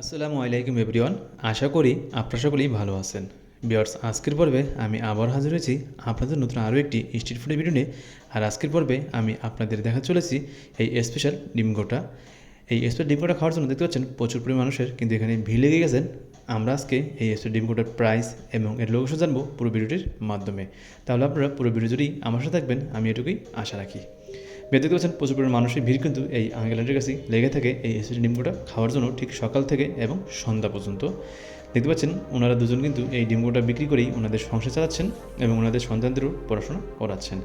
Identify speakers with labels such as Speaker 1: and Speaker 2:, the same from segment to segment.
Speaker 1: আসসালামু আলাইকুম এভরিওয়ান, আশা করি আপনারা সকলেই ভালো আছেন। বিয়ার্স আজকের পর্বে আমি আবার হাজির হয়েছি আপনাদের নতুন আরও একটি স্ট্রিট ফুডের ভিডিও নিয়ে। আর আজকের পর্বে আমি আপনাদের দেখা চলেছি এই স্পেশাল ডিম গোটা এই স্পেশাল ডিম গোটা খাওয়ার জন্য দেখতে পাচ্ছেন প্রচুর পরিমাণ মানুষের কিন্তু এখানে ভিড় লেগে গেছেন। আমরা আজকে এই স্পেশাল ডিম গোটার প্রাইস এবং এর লোকেশন জানব পুরো ভিডিওটির মাধ্যমে। তাহলে আপনারা পুরো ভিডিও জুড়েই আমার সাথে থাকবেন, আমি এটুকুই আশা রাখি। দেখতে পাচ্ছেন প্রচুর পরিমাণ মানুষের ভিড় কিন্তু এই আঙ্গেলান্ডের কাছে লেগে থাকে এই এসিড ডিমগুটা খাওয়ার জন্য ঠিক সকাল থেকে এবং সন্ধ্যা পর্যন্ত। দেখতে পাচ্ছেন, ওনারা দুজন কিন্তু এই ডিমগুটা বিক্রি করেই ওনাদের সংসার চালাচ্ছেন এবং ওনাদের সন্তানদেরও পড়াশোনা করাচ্ছেন।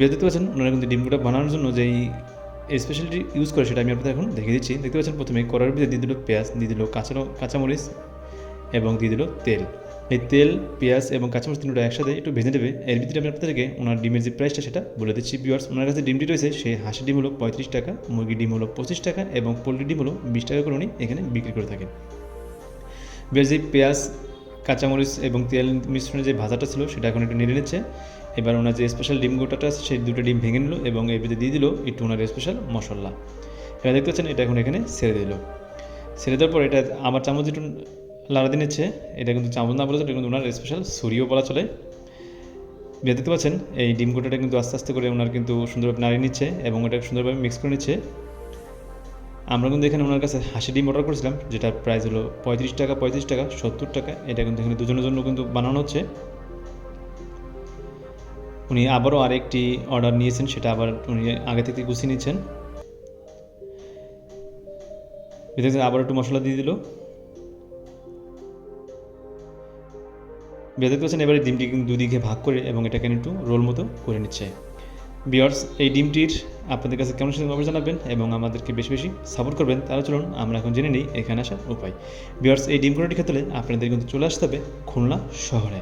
Speaker 1: দেখতে পাচ্ছেন ওনারা কিন্তু ডিমগুটা বানানোর জন্য যেই স্পেশালিটি ইউজ করে সেটা আমি আপনাদের এখন দেখিয়ে দিচ্ছি। দেখতে পাচ্ছেন, প্রথমে কড়ার ভিতরে দিয়ে দিল পেঁয়াজ, দিয়ে দিল কাঁচা কাঁচামরিচ এবং দিয়ে দিল তেল। এই তেল, পেঁয়াজ এবং কাঁচামরিচ তিনটা একসাথে একটু ভেজে নেবে। এর ভিতরে আমি আপনাদেরকে ওনার ডিমের যে প্রাইসটা সেটা বলে দিচ্ছি। বিয়ার্স ওনার কাছে ডিমটি রয়েছে সেই হাঁসের ডিম হলো পঁয়ত্রিশ টাকা, মুরগির ডিম হলো পঁচিশ টাকা এবং পোলট্রি ডিম হলো বিশ টাকা করে উনি এখানে বিক্রি করে থাকেন। বেশ যে পেঁয়াজ, কাঁচামরিচ এবং তেল মিশ্রণে যে ভাজাটা ছিল সেটা এখন একটু নেড়ে নিচ্ছে। এবার ওনার যে স্পেশাল ডিম গোটাটা আছে, সেই দুটো ডিম ভেঙে নিল এবং এর ভিতরে দিয়ে দিল একটু ওনার স্পেশাল মশলা। এবার দেখতে পাচ্ছেন, এটা এখন এখানে ছেড়ে দিল। ছেড়ে দেওয়ার পর এটা আবার চামচ একটু লাড়া দিয়ে নিচ্ছে এটা কিন্তু চামচ না বলে এটা কিন্তু ওনার স্পেশাল সুরিও বলা চলে। বিয়ে দেখতে পাচ্ছেন, এই ডিম গোটাটা কিন্তু আস্তে আস্তে করে ওনার কিন্তু সুন্দরভাবে নাড়িয়ে নিচ্ছে এবং এটা সুন্দরভাবে মিক্স করে নিচ্ছে। আমরা কিন্তু এখানে ওনার কাছে হাসি ডিম অর্ডার করেছিলাম যেটার প্রাইস হলো পঁয়ত্রিশ টাকা পঁয়ত্রিশ টাকা, সত্তর টাকা, এটা কিন্তু এখানে দুজনের জন্য কিন্তু বানানো হচ্ছে। উনি আবারও আরেকটি অর্ডার নিয়েছেন, সেটা আবার উনি আগে থেকে গুছিয়ে নিচ্ছেন। আবার একটু মশলা দিয়ে দিল। বেঁধে পাচ্ছেন এবারে ডিমটি দুদিকে ভাগ করে এবং এটাকে একটু রোল মতো করে নিচ্ছে। বিয়ার্স এই ডিমটির আপনাদের কাছে কেমন সেরকম খবর জানাবেন এবং আমাদেরকে বেশি বেশি সাপোর্ট করবেন তারা চলুন আমরা এখন জেনে নিই এখানে আসার উপায়। বিয়ার্স এই ডিম কোনোটি ক্ষেত্রে আপনাদের কিন্তু চলে আসতে হবে খুলনা শহরে।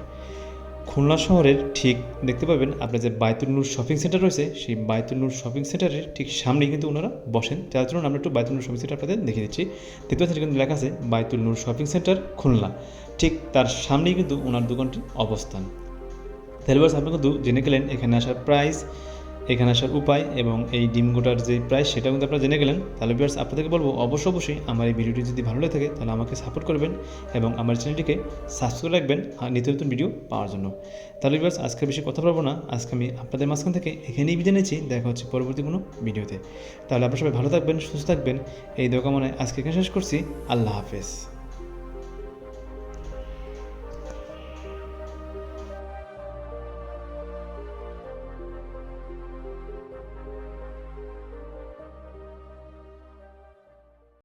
Speaker 1: খুলনা শহরের ঠিক দেখতে পাবেন আপনার যে বায়তুল নূর শপিং সেন্টার রয়েছে, সেই বায়তুল নূর শপিং সেন্টারের ঠিক সামনেই কিন্তু ওনারা বসেন। যার জন্য আমরা একটু বায়তুল নূর শপিং সেন্টার আপনাদের দেখিয়ে দিচ্ছি। দেখতে পাচ্ছেন কিন্তু লেখা আছে বায়তুল নূর শপিং সেন্টার খুলনা। ঠিক তার সামনেই কিন্তু ওনার দোকানটির অবস্থান। তাহলে আপনি কিন্তু জেনে গেলেন, এখানে আসার প্রাইস এখানে আসার উপায় এবং এই ডিম গোটার যে প্রাইস সেটা কিন্তু আপনারা জেনে গেলেন। তাহলে বিয়ার্স আপনাদেরকে বলব, অবশ্য অবশ্যই আমার এই ভিডিওটি যদি ভালো লেগে থাকে, তাহলে আমাকে সাপোর্ট করবেন এবং আমার চ্যানেলটিকে সাবস্ক্রাইব রাখবেন আর নিত্য নতুন ভিডিও পাওয়ার জন্য। তাহলে বিয়ার্স আজকে বেশি কথা বলব না। আজকে আমি আপনাদের মাঝখান থেকে এখানেই বিদায় নিচ্ছি। দেখা হচ্ছে পরবর্তী কোনো ভিডিওতে তাহলে আপনারা সবাই ভালো থাকবেন, সুস্থ থাকবেন। এই দোকানে আজকে এখানে শেষ করছি। আল্লাহ হাফেজ।